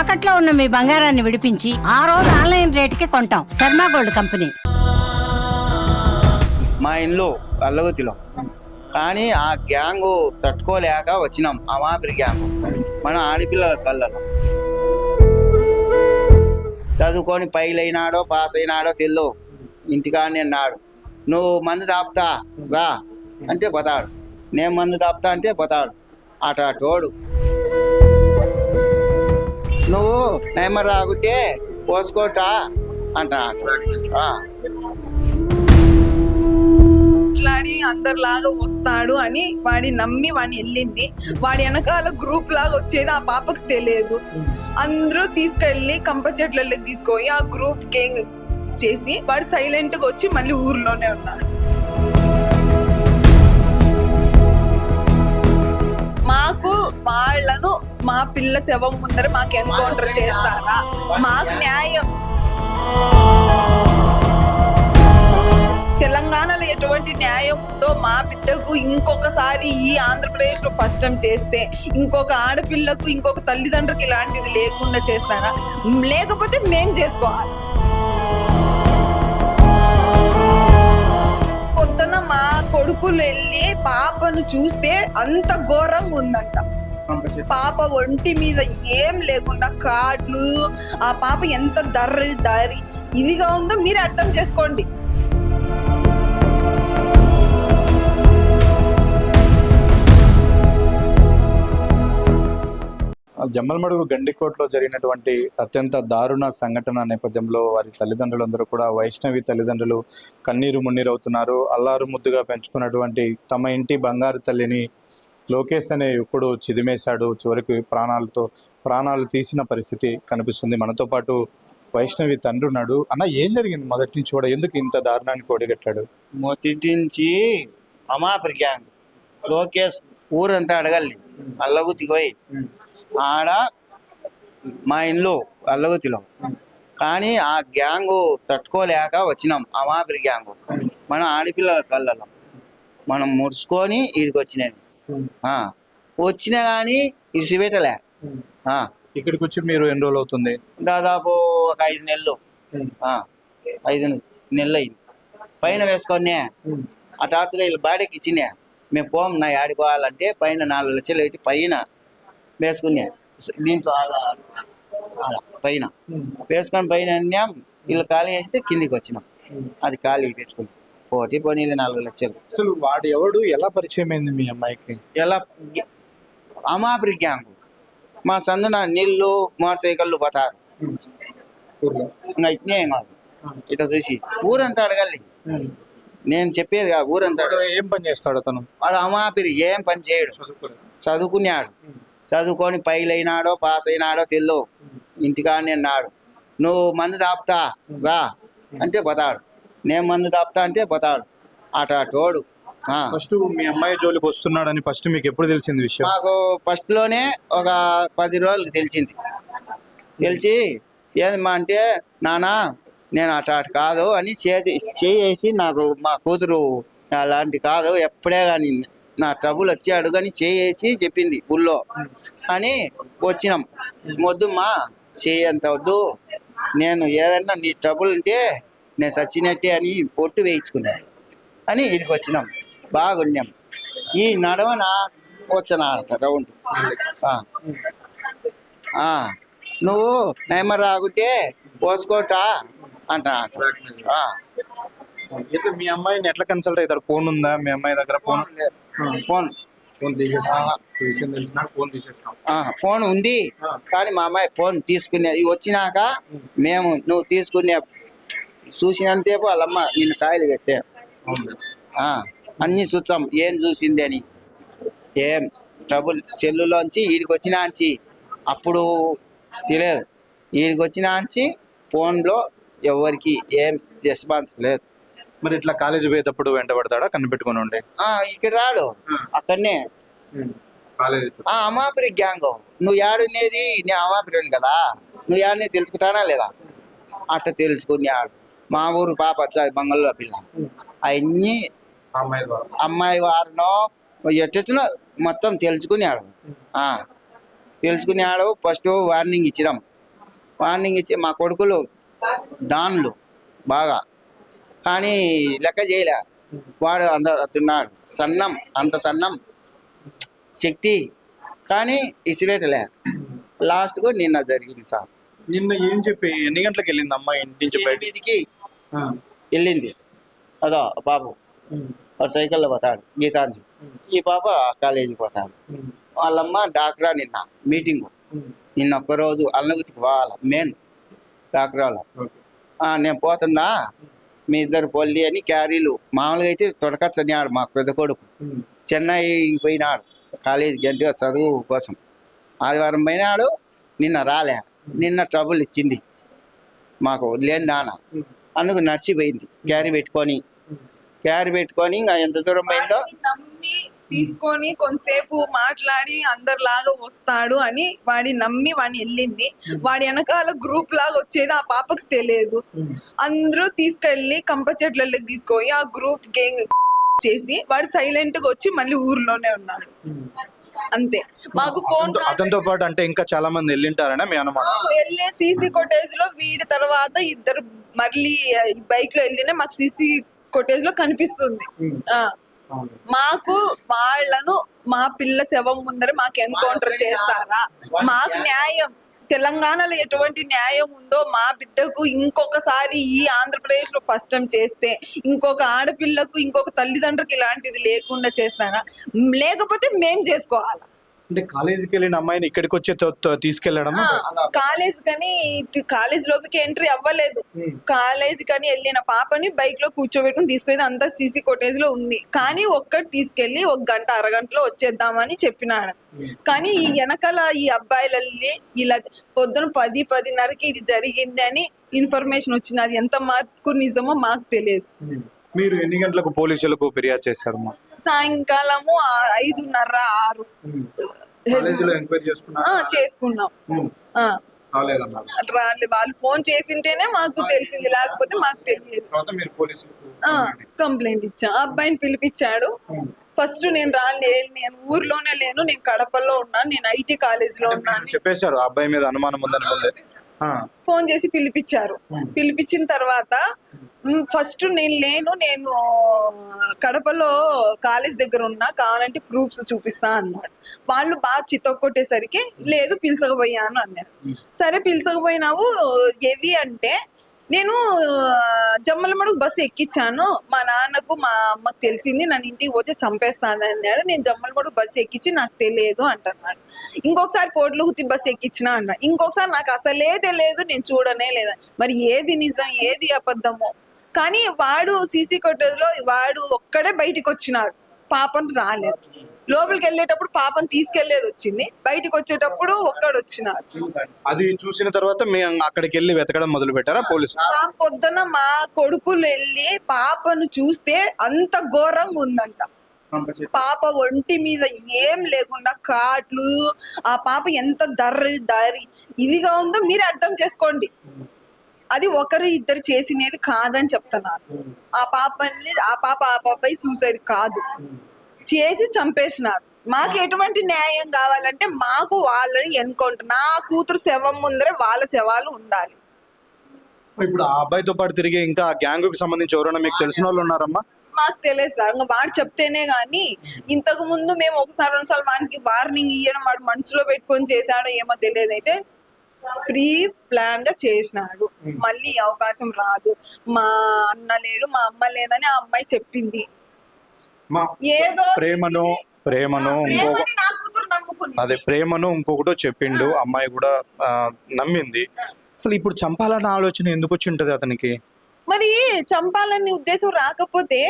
తాకట్లో ఉన్న మీ బంగారాన్ని విడిపించి ఆ రోజు ఆన్లైన్ రేటుకి కొంటాం. Sharma gold company. మా ఇల్లు అల్లగుతిలో. కానీ ఆ గ్యాంగు తట్టుకోలేక వచ్చినాం. అమాపిరి గ్యాంగ్. మన ఆడపిల్లల కళ్ళలో. చదువుకొని పైలు అయినాడో పాస్ అయినాడో తెల్లో ఇంటికాడనే అన్నాడు నువ్వు మందు తాపుతా రా. అంటే పోతాడు. నేను మందు తాపుతా అంటే పోతాడు. అట తోడు నువ్వు నయమర్ రాకుంటే పోసుకోటా అంటా మాట్లాడి అందరిలాగా వస్తాడు అని వాడి నమ్మి వాడిని వెళ్ళింది. వాడి వెనకాల గ్రూప్ లాగా వచ్చేది ఆ పాపకు తెలియదు. అందరూ తీసుకెళ్ళి కంప చెట్లలోకి తీసుకొని ఆ గ్రూప్ గేంగ్ చేసి వాడు సైలెంట్గా వచ్చి మళ్ళీ ఊర్లోనే ఉన్నాడు. మాకు వాళ్ళను మా పిల్ల శవం ముందర మాకు ఎన్కౌంటర్ చేస్తారా? మాకు న్యాయం. తెలంగాణలో ఎటువంటి న్యాయం ఉందో మా బిడ్డకు ఇంకొకసారి ఈ ఆంధ్రప్రదేశ్లో ఫస్ట్ టైం చేస్తే ఇంకొక ఆడపిల్లకు ఇంకొక తల్లిదండ్రులకు ఇలాంటిది లేకుండా చేస్తారా? లేకపోతే మేం చేసుకోవాలి. పొద్దున మా కొడుకులు వెళ్ళి పాపను చూస్తే అంత ఘోరంగా ఉందంట. పాప ఒంటి మీద ఏం లేకుండా కాట్లు ఆ పాప ఎంత దర్రి దారి ఇదిగా ఉందో మీరే అర్థం చేసుకోండి. జమ్మలమడుగు గండికోటలో జరిగినటువంటి అత్యంత దారుణ సంఘటన నేపథ్యంలో వారి తల్లిదండ్రులందరూ కూడా వైష్ణవి తల్లిదండ్రులు కన్నీరు మున్నీరు అవుతున్నారు అల్లారు ముద్దుగా పెంచుకున్నటువంటి తమ ఇంటి బంగారు తల్లిని లోకేష్ అనే యువకుడు చిదిమేశాడు. చివరికి ప్రాణాలతో ప్రాణాలు తీసిన పరిస్థితి కనిపిస్తుంది. మనతో పాటు వైష్ణవి తండ్రి ఉన్నాడు అన్న ఏం జరిగింది మొదటి నుంచి కూడా? ఎందుకు ఇంత దారుణానికి ఒడిగట్టాడు మొదటి నుంచి అమాపిరి గ్యాంగ్. లోకేష్ ఊరంతా అడగల్లి. అల్లగుతికి పోయి. ఆడ మా ఇల్లు అల్లగుతిలో. కానీ ఆ గ్యాంగు తట్టుకోలేక వచ్చినాం. అమాపిరి గ్యాంగు. మన ఆడపిల్లల కళ్ళలో. మనం ముడుచుకొని ఈడికి వచ్చినాయి వచ్చినా కానీ ఇసిపెట్టలే ఆ, ఇక్కడికి వచ్చి మీరు ఎన్ని రోజులు అవుతుంది? దాదాపు ఒక ఐదు నెలలు. ఐదు నెలలు అయింది పైన వేసుకొని ఆ తాతగా వీళ్ళు బాడీకి ఇచ్చినా మేము పోం నా ఆడుకోవాలంటే పైన నాలుగు లక్షలు పెట్టి పైన వేసుకునే దీంట్లో పైన. వేసుకొని పైన అన్నాం వీళ్ళు ఖాళీ చేస్తే కిందికి వచ్చినాం. అది ఖాళీ పెట్టుకుని పోటీ పోనీ నాలుగు లక్షలు. అసలు వాడు ఎవడు? ఎలా పరిచయం అయింది మీ అమ్మాయికి? ఎలా? అమాపిరి గ్యాంగ్ మా సందున నీళ్ళు మోటార్ సైకిళ్ళు పోతారు. ఇంకా ఇట్నే ఏం కాదు. ఇట్లా చూసి ఊరంతా అడగాలి. నేను చెప్పేది కాదు ఊరంతా ఏం పని చేస్తాడు అతను? వాడు అమాపిరి ఏం పని చేయడు. చదువుకున్నాడు. చదువుకొని పైలు అయినాడో పాస్ అయినాడో తెల్లో ఇంటికాడనే అన్నాడు నువ్వు మందు తాపుతా రా. అంటే పోతాడు. నేను మందు తాపుతా అంటే పోతాడు. అట ఆ. ఫస్ట్ మీ అమ్మాయి జోలికి వస్తున్నాడని ఫస్ట్ మీకు ఎప్పుడు తెలిసింది విషయం? మాకు ఫస్ట్లోనే ఒక పది రోజులకి తెలిసింది. తెలిసి ఏందమ్మా అంటే నానా నేను అట అటు కాదు అని చేతి చేసి నాకు మా కూతురు అలాంటి కాదు ఎప్పుడే కానీ నా ట్రబుల్ వచ్చి అడుగని చేసి చెప్పింది ఊళ్ళో అని వచ్చినాం. వద్దుమ్మా చేయి అంత వద్దు. నేను ఏదన్నా నీ ట్రబుల్ ఉంటే నేను చచ్చినట్టే అని పొట్టు వేయించుకున్నాను అని ఇక్కడికి వచ్చినాం. బాగున్నాం. ఈ నడవన వచ్చిన రౌండ్. ఆ. ఆ. నువ్వు నయమర్ రాకుంటే పోసుకోటా అంటా మీ అమ్మాయిని ఎట్లా కన్సల్ట్ అవుతారు ఫోన్ ఉందా? మీ అమ్మాయి దగ్గర ఫోన్? Phone phone. ఫోన్ తీసేస్తాం. ఆ, ఫోన్ ఉంది. కానీ మా అమ్మాయి ఫోన్ తీసుకునే వచ్చినాక మేము నువ్వు తీసుకునే చూసినంతసేపు వాళ్ళమ్మ నిన్ను కాయలు పెట్టే. అన్ని చూస్తాం. ఏం చూసింది అని. ఏం ట్రబుల్ సెల్లులోంచి వీడికి వచ్చినాంచి అప్పుడు తెలియదు. వీడికి వచ్చినాంచి ఫోన్లో ఎవరికి ఏం రెస్పాన్స్ లేదు. మరి ఇట్లా కాలేజీ పోయేటప్పుడు వెంట పడతాడా? కనిపెట్టుకుని ఉండే? ఇక్కడ రాడు. అక్కడనే. అమాపిరి గ్యాంగ్. నువ్వు ఏడునేది నేను అమాపిరిని కదా. నువ్వు ఏడనే తెలుసుకుంటానా లేదా? అట్ట తెలుసుకున్నాడు మా ఊరు పాప వచ్చాది బంగళూరు పిల్ల. అవన్నీ అమ్మాయి వారినో ఎట్టెట్టునో మొత్తం తెలుసుకున్నాడు ఆ, తెలుసుకున్నాడు ఫస్ట్ వార్నింగ్ ఇచ్చినాం. వార్నింగ్ ఇచ్చి మా కొడుకులు దాన్లు బాగా. కానీ లెక్క చేయలే. వాడు అంత తిన్నాడు. సన్నం అంత సన్నం శక్తి. కానీ ఇసిరేటలే. లాస్ట్కు నిన్న జరిగింది సార్. నిన్న ఏం చెప్పి? ఎన్ని గంటలకు వెళ్ళింది అమ్మాయి ఇంటి నుంచి ఎనిమిదికి వెళ్ళింది. అదో బాబు వాడు సైకిల్లో పోతాడు గీతాంజలి. ఈ పాప కాలేజీకి పోతాడు వాళ్ళమ్మ డాక్రా నిన్న మీటింగ్. నిన్న ఒక్కరోజు అల్లగుతికి పోవాలి మెయిన్ డాక్టర్ వాళ్ళ ఆ, నేను పోతున్నా మీ ఇద్దరు పొల్లి అని క్యారీలు. మామూలుగా అయితే తొడకచ్చనియాడు మా పెద్ద కొడుకు. చెన్నై పోయినాడు కాలేజీ గంటగా చదువు కోసం. ఆదివారం పోయినాడు నిన్న రాలే. నిన్న ట్రబుల్ ఇచ్చింది. మాకు లేని దాన. అందుకు నడిచిపోయింది క్యారీ పెట్టుకొని. క్యారీ పెట్టుకొని ఇంకా ఎంత దూరం పోయిందో? తీసుకొని కొంతసేపు మాట్లాడి అందరిలాగా వస్తాడు అని వాడి నమ్మి వాడిని వెళ్ళింది. వాడి వెనకాల గ్రూప్ లాగా వచ్చేది ఆ పాపకు తెలియదు. అందరూ తీసుకెళ్ళి కంప చెట్లకి తీసుకొని ఆ గ్రూప్ గేంగ్ చేసి వాడు సైలెంట్గా వచ్చి మళ్ళీ ఊర్లోనే ఉన్నాడు. అంతే. మాకు ఫోన్ అతనితో- అతనితో పాటు అంటే ఇంకా చాలా మంది వెళ్ళింటారనే మీ అనుమానం. వెళ్ళే సీసీ కొటేజ్లో వీడి తర్వాత ఇద్దరు మళ్ళీ బైక్లో వెళ్ళిన మాకు సీసీ కొటేజ్లో కనిపిస్తుంది. ఆ. మాకు వాళ్ళను మా పిల్ల శవం ముందర మాకు ఎన్కౌంటర్ చేస్తారా? మాకు న్యాయం. తెలంగాణలో ఎటువంటి న్యాయం ఉందో మా బిడ్డకు ఇంకొకసారి ఈ ఆంధ్రప్రదేశ్లో ఫస్ట్ టైం చేస్తే ఇంకొక ఆడపిల్లకు ఇంకొక తల్లిదండ్రులకు ఇలాంటిది లేకుండా చేస్తారా? లేకపోతే మేం చేసుకోవాలా? అంటే కాలేజీకి వెళ్ళిన అమ్మాయిని ఇక్కడికి వచ్చి తొ- తొ- తీసుకెళ్ళడమా కాలేజ్ కానీ కాలేజ్ లోపలికి ఎంట్రీ అవ్వలేదు. కాలేజ్ కానీ వెళ్ళిన పాపని బైక్లో కూర్చోబెట్టుకుని తీసుకెళ్ళి అంతా సీసీ కొటేజ్లో ఉంది. కానీ ఒక్కటి తీసుకెళ్ళి ఒక గంట అరగంటలో వచ్చేద్దామని చెప్పినాడు కానీ ఈ వెనకాల ఈ అబ్బాయిలు వెళ్ళి ఇలా పొద్దున పది పదిన్నరకి ఇది జరిగింది అని ఇన్ఫర్మేషన్ వచ్చింది. అది ఎంత మార్కు నిజమో మాకు తెలియదు. మీరు ఎన్ని గంటలకు పోలీసులకు ఫిర్యాదు చేశారు సాయంకాలము ఆ- ఐదున్నర ఆరు. కాలేజీలో ఎంక్వైరీ చేసుకున్నా ఆ, చేసుకున్నాం. ఆ, కాలేదన్నారు రాలే వాళ్ళు ఫోన్ చేసింటేనే మాకు తెలిసింది లేకపోతే మాకు తెలియదు. తర్వాత మీరు పోలీసులకు ఆ, కంప్లైంట్ ఇచ్చా. ఆ అబ్బాయిని పిలిపించాడు. ఫస్ట్ నేను రాలే నేను ఊర్లోనే లేను నేను కడపలో ఉన్నాను నేను ఐటీ కాలేజ్లో ఉన్నాను. చెప్పేశారు ఆ అబ్బాయి మీద అనుమానం ఉందని ముందే. ఫోన్ చేసి పిలిపించారు. పిలిపించిన తర్వాత ఫస్ట్ నేను లేను నేను కడపలో కాలేజ్ దగ్గర ఉన్నా కావాలంటే ప్రూఫ్స్ చూపిస్తా అన్నాడు. వాళ్ళు బాగా చితొక్కొట్టేసరికి లేదు పిలిచకపోయాను అన్నాడు సరే పిలిచకపోయినావు ఏది అంటే నేను జమ్మలమడుగు బస్సు ఎక్కించాను మా నాన్నకు మా అమ్మకు తెలిసింది నన్ను ఇంటికి పోతే చంపేస్తాను అన్నాడు. నేను జమ్మలమడుగు బస్సు ఎక్కించి నాకు తెలియదు అంటున్నాడు. ఇంకొకసారి పోట్లుగుతి బస్సు ఎక్కించిన అన్నాడు ఇంకొకసారి నాకు అసలే తెలియదు నేను చూడనే లేదా. మరి ఏది నిజం ఏది అబద్ధమో. కానీ వాడు సీసీ కొట్టేదిలో వాడు ఒక్కడే బయటికి వచ్చినాడు. పాపం రాలేదు. లోపలికి వెళ్ళేటప్పుడు పాపం తీసుకెళ్ళేది వచ్చింది. బయటికి వచ్చేటప్పుడు ఒక్కడు వచ్చినాడు. అది చూసిన తర్వాత మీ అక్కడికి వెళ్ళి వెతకడం మొదలు పెట్టారా పోలీసు? మా పొద్దున మా కొడుకులు వెళ్ళి పాపను చూస్తే అంత ఘోరంగా ఉందంట. పాప ఒంటి మీద ఏం లేకుండా కాట్లు ఆ పాప ఎంత దర్రి దారి ఇదిగా ఉందో మీరు అర్థం చేసుకోండి. అది ఒకరు ఇద్దరు చేసినది కాదని చెప్తున్నారు. ఆ పాపని ఆ పాప ఆ పాపై సూసైడ్ కాదు. చేసి చంపేసినారు. మాకు ఎటువంటి న్యాయం కావాలంటే మాకు వాళ్ళని ఎన్కౌంటర్ నా కూతురు శవం ముందరే వాళ్ళ శవాలు ఉండాలి. ఇప్పుడు ఆ అబ్బాయితో పాటు తిరిగే ఇంకా గ్యాంగ్కు సంబంధించి ఎవరైనా మీకు తెలిసిన వాళ్ళు ఉన్నారమ్మా? మాకు తెలియదు సార్. ఇంకా వాడు చెప్తేనే గాని ఇంతకు ముందు మేము ఒకసారి రెండుసార్లు వానికి వార్నింగ్ ఇవ్వడం వాడు మనసులో పెట్టుకొని చేశాడో ఏమో తెలియదు అయితే ప్రీ ప్లాన్గా చేసినాడు మళ్ళీ అవకాశం రాదు. మా అన్న లేడు మా అమ్మ లేదని ఆ అమ్మాయి చెప్పింది. ఏదో ప్రేమను ప్రేమను అదే ప్రేమను ఇంకొకటో చెప్పిండు అమ్మాయి కూడా నమ్మింది. అసలు ఇప్పుడు చంపాలన్న ఆలోచన ఎందుకు వచ్చి ఉంటది అతనికి? మరి చంపాలని ఉద్దేశం రాకపోతే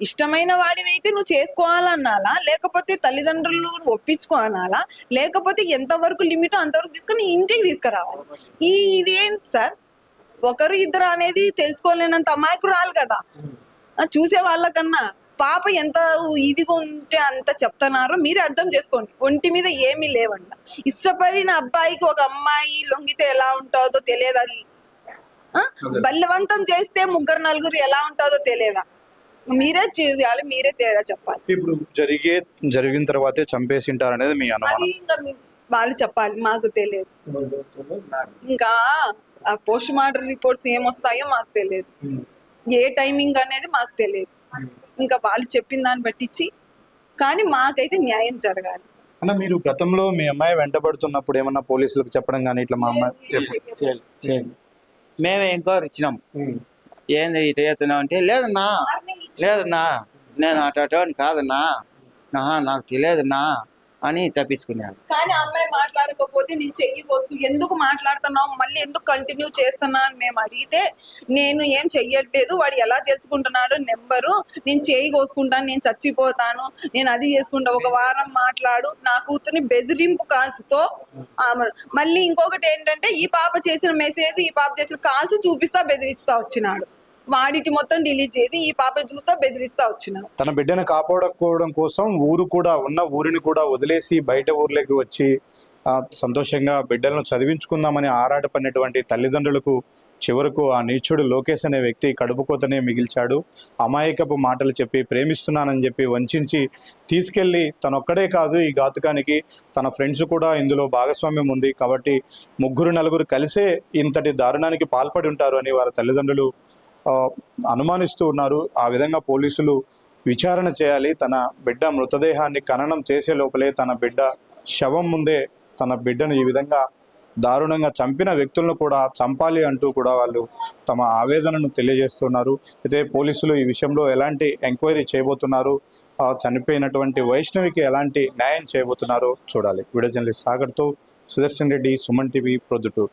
ఇష్టమైన వాడివైతే నువ్వు చేసుకోవాలన్నాలా? లేకపోతే తల్లిదండ్రులు ఒప్పించుకోవాలా లేకపోతే ఎంతవరకు లిమిట్ అంతవరకు తీసుకొని ఇంటికి తీసుకురావాలి. ఈ ఇదేంటి సార్? ఒకరు ఇద్దరు అనేది తెలుసుకోలేనంత అమాయకురాలు కదా. చూసే వాళ్ళకన్నా పాప ఎంత ఇదిగా ఉంటే అంత చెప్తున్నారు మీరే అర్థం చేసుకోండి. ఒంటి మీద ఏమీ లేవంట. ఇష్టపడిన అబ్బాయికి ఒక అమ్మాయి లొంగితే ఎలా ఉంటుందో తెలియదు? అది? బలవంతం చేస్తే ముగ్గురు నలుగురు ఎలా ఉంటుందో తెలియదా? మీరే చేయాలి మీరే తేడా చెప్పాలి. ఇప్పుడు జరిగే జరిగిన తర్వాతే చంపేసి ఉంటారు అనేది మీ అది ఇంకా వాళ్ళు చెప్పాలి మాకు తెలియదు. ఇంకా ఆ పోస్ట్ మార్టం రిపోర్ట్స్ ఏమొస్తాయో మాకు తెలియదు. ఏ టైమింగ్ అనేది మాకు తెలియదు. ఇంకా వాళ్ళు చెప్పిన దాన్ని బట్టించి కానీ మాకైతే న్యాయం జరగాలి. అన్న మీరు గతంలో మీ అమ్మాయి వెంటబడుతున్నప్పుడు ఏమన్నా పోలీసులకు చెప్పడం కానీ ఇట్లా మా అమ్మాయి మేమే ఎంక్వైరీ ఇచ్చినాం. ఏంది ఇట చేస్తున్నావు అంటే లేదన్నా లేదన్నా నేను అటోని కాదన్నా నాహా నాకు తెలియదన్నా అని తప్పించుకున్నాను కానీ ఆ అమ్మాయి మాట్లాడకపోతే నేను చెయ్యి కోసుకు ఎందుకు మాట్లాడుతున్నావు? మళ్ళీ ఎందుకు కంటిన్యూ చేస్తున్నా అని మేము అడిగితే నేను ఏం చెయ్యట్లేదు వాడు ఎలా తెలుసుకుంటున్నాడు నెంబరు నేను చేయి కోసుకుంటాను నేను చచ్చిపోతాను నేను అది చేసుకుంటా ఒక వారం మాట్లాడు నా కూతుర్ని బెదిరింపు కాల్స్తో మళ్ళీ ఇంకొకటి ఏంటంటే ఈ పాప చేసిన మెసేజ్ ఈ పాప చేసిన కాల్స్ చూపిస్తా బెదిరిస్తా వచ్చినాడు. వాడిటి మొత్తం డిలీట్ చేసి ఈ పాప చూస్తా బెదిరిస్తా వచ్చిన. తన బిడ్డను కాపాడుకోవడం కోసం ఊరు కూడా ఉన్న ఊరిని కూడా వదిలేసి బయట ఊర్లోకి వచ్చి సంతోషంగా బిడ్డలను చదివించుకుందామని ఆరాటపడినటువంటి తల్లిదండ్రులకు చివరకు ఆ నీచుడు లోకేష్ అనే వ్యక్తి కడుపుకోతనే మిగిల్చాడు. అమాయకపు మాటలు చెప్పి ప్రేమిస్తున్నానని చెప్పి వంచి తీసుకెళ్ళి తనొక్కడే కాదు ఈ ఘాతుకానికి. తన ఫ్రెండ్స్ కూడా ఇందులో భాగస్వామ్యం ఉంది కాబట్టి ముగ్గురు నలుగురు కలిసే ఇంతటి దారుణానికి పాల్పడి ఉంటారు అని వారి తల్లిదండ్రులు అనుమానిస్తూ ఉన్నారు. ఆ విధంగా పోలీసులు విచారణ చేయాలి. తన బిడ్డ మృతదేహాన్ని ఖననం చేసే లోపలే తన బిడ్డ శవం ముందే తన బిడ్డను ఈ విధంగా దారుణంగా చంపిన వ్యక్తులను కూడా చంపాలి అంటూ కూడా వాళ్ళు తమ ఆవేదనను తెలియజేస్తున్నారు. అయితే పోలీసులు ఈ విషయంలో ఎలాంటి ఎంక్వైరీ చేయబోతున్నారు? చనిపోయినటువంటి వైష్ణవికి ఎలాంటి న్యాయం చేయబోతున్నారో? చూడాలి. వీడియో జర్నలిస్ట్ సాగర్తో సుదర్శన్ రెడ్డి సుమన్ టీవీ ప్రొద్దుటూరు.